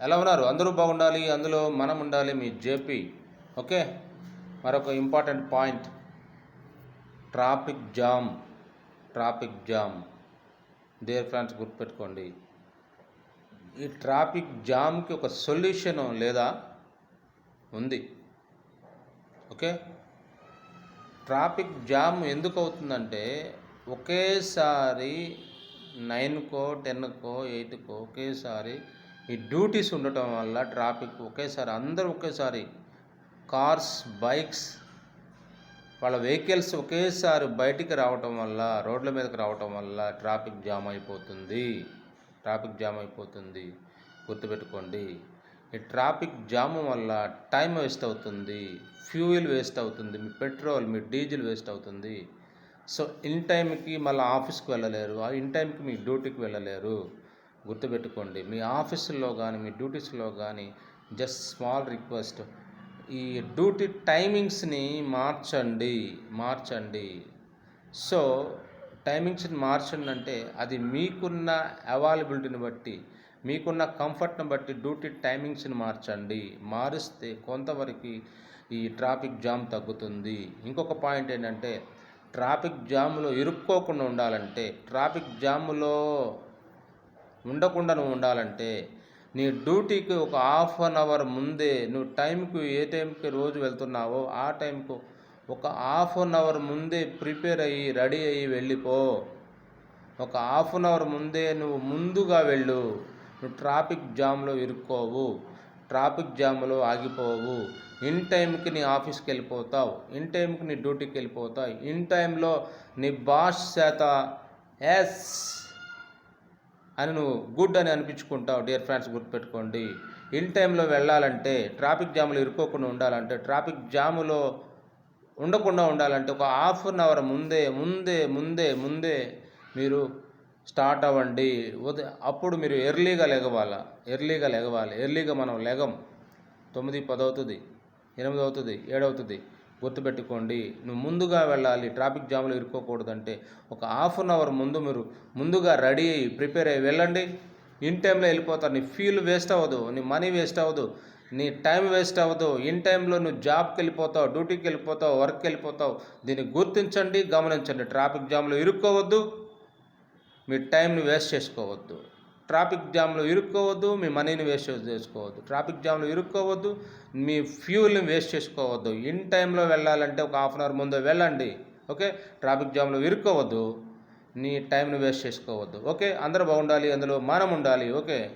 ఎలా ఉన్నారు? అందరూ బాగుండాలి అందులో మనం ఉండాలి మీ జేపీ. ఓకే? మరొక important point. Traffic jam. Traffic jam. Dear friends గుర్తుపెట్టుకోండి. ఈ ట్రాఫిక్ జామ్కి ఒక సొల్యూషన్ లేదా? ఉంది. ఓకే? ట్రాఫిక్ జామ్ ఎందుకు అవుతుందంటే ఒకేసారి నైన్కో టెన్కో ఎయిట్కో ఒకేసారి ఈ డ్యూటీస్ ఉండటం వల్ల ట్రాఫిక్ ఒకేసారి అందరూ ఒకేసారి కార్స్ బైక్స్ వాళ్ళ వెహికల్స్ ఒకేసారి బయటికి రావటం వల్ల రోడ్ల మీదకి రావటం వల్ల ట్రాఫిక్ జామ్ అయిపోతుంది. ట్రాఫిక్ జామ్ అయిపోతుంది. గుర్తుపెట్టుకోండి. ఈ ట్రాఫిక్ జామ్ వల్ల టైం వేస్ట్ అవుతుంది. ఫ్యూయల్ వేస్ట్ అవుతుంది. మీ పెట్రోల్ మీ డీజిల్ వేస్ట్ అవుతుంది. సో ఇన్ టైంకి మళ్ళీ ఆఫీస్కి వెళ్ళలేరు. ఆ ఇన్ టైంకి మీ డ్యూటీకి వెళ్ళలేరు. గుర్తుపెట్టుకోండి. మీ ఆఫీసుల్లో కానీ మీ డ్యూటీస్లో కానీ జస్ట్ స్మాల్ రిక్వెస్ట్. ఈ డ్యూటీ టైమింగ్స్ని మార్చండి మార్చండి. సో టైమింగ్స్ని మార్చండి అంటే అది మీకున్న అవైలబిలిటీని బట్టి మీకున్న కంఫర్ట్ని బట్టి డ్యూటీ టైమింగ్స్ని మార్చండి. మారిస్తే కొంతవరకు ఈ ట్రాఫిక్ జామ్ తగ్గుతుంది. ఇంకొక పాయింట్ ఏంటంటే ట్రాఫిక్ జామ్లో ఇరుక్కోకుండా ఉండాలంటే ట్రాఫిక్ జామ్లో ఉండకుండా నువ్వు ఉండాలంటే నీ డ్యూటీకి ఒక హాఫ్ అన్ అవర్ ముందే నువ్వు టైంకి ఏ టైంకి రోజు వెళ్తున్నావో ఆ టైంకు ఒక హాఫ్ అన్ అవర్ ముందే ప్రిపేర్ అయ్యి రెడీ అయ్యి వెళ్ళిపో. ఒక హాఫ్ అన్ అవర్ ముందే నువ్వు ముందుగా వెళ్ళు. నువ్వు ట్రాఫిక్ జామ్లో ఇరుక్కోవు. ట్రాఫిక్ జామ్లో ఆగిపోవు. ఇన్ టైంకి నీ ఆఫీస్కి వెళ్ళిపోతావు. ఇన్ టైంకి నీ డ్యూటీకి వెళ్ళిపోతావు. ఇన్ టైంలో నీ బాస్ చేత ఎస్ అని నువ్వు గుడ్ అని అనిపించుకుంటావు డియర్ ఫ్రెండ్స్ గుర్తుపెట్టుకోండి. ఇన్ టైంలో వెళ్ళాలంటే ట్రాఫిక్ జామ్లో ఇరుక్కోకుండా ఉండాలంటే ట్రాఫిక్ జాములో ఉండకుండా ఉండాలంటే ఒక హాఫ్ అన్ అవర్ ముందే ముందే ముందే ముందే మీరు స్టార్ట్ అవ్వండి. ఉదయం అప్పుడు మీరు ఎర్లీగా లెగవాలా? ఎర్లీగా లెగవాలి. ఎర్లీగా మనం లెగం. తొమ్మిది పది అవుతుంది ఎనిమిది అవుతుంది ఏడవుతుంది. గుర్తుపెట్టుకోండి. నువ్వు ముందుగా వెళ్ళాలి ట్రాఫిక్ జామ్లో ఇరుక్కోకూడదంటే ఒక హాఫ్ అన్ అవర్ ముందు మీరు ముందుగా రెడీ అయ్యి ప్రిపేర్ అయ్యి వెళ్ళండి. ఇన్ టైంలో వెళ్ళిపోతారు నీ ఫీల్ వేస్ట్ అవ్వదు నీ మనీ వేస్ట్ అవ్వదు నీ టైం వేస్ట్ అవ్వదు. ఇన్ టైంలో నువ్వు జాబ్కి వెళ్ళిపోతావు డ్యూటీకి వెళ్ళిపోతావు వర్క్కి వెళ్ళిపోతావు. దీన్ని గుర్తించండి గమనించండి. ట్రాఫిక్ జామ్లో ఇరుక్కోవద్దు మీ టైంని వేస్ట్ చేసుకోవద్దు. ట్రాఫిక్ జామ్లో ఇరుక్కోవద్దు మీ మనీని వేస్ట్ చేసుకోవద్దు. ట్రాఫిక్ జామ్లో ఇరుక్కోవద్దు మీ ఫ్యూల్ని వేస్ట్ చేసుకోవద్దు. ఇన్ టైంలో వెళ్ళాలంటే ఒక హాఫ్ అన్ అవర్ ముందే వెళ్ళండి. ఓకే? ట్రాఫిక్ జామ్లో ఇరుక్కోవద్దు నీ టైంని వేస్ట్ చేసుకోవద్దు. ఓకే? అందరూ బాగుండాలి అందులో మనం ఉండాలి. ఓకే?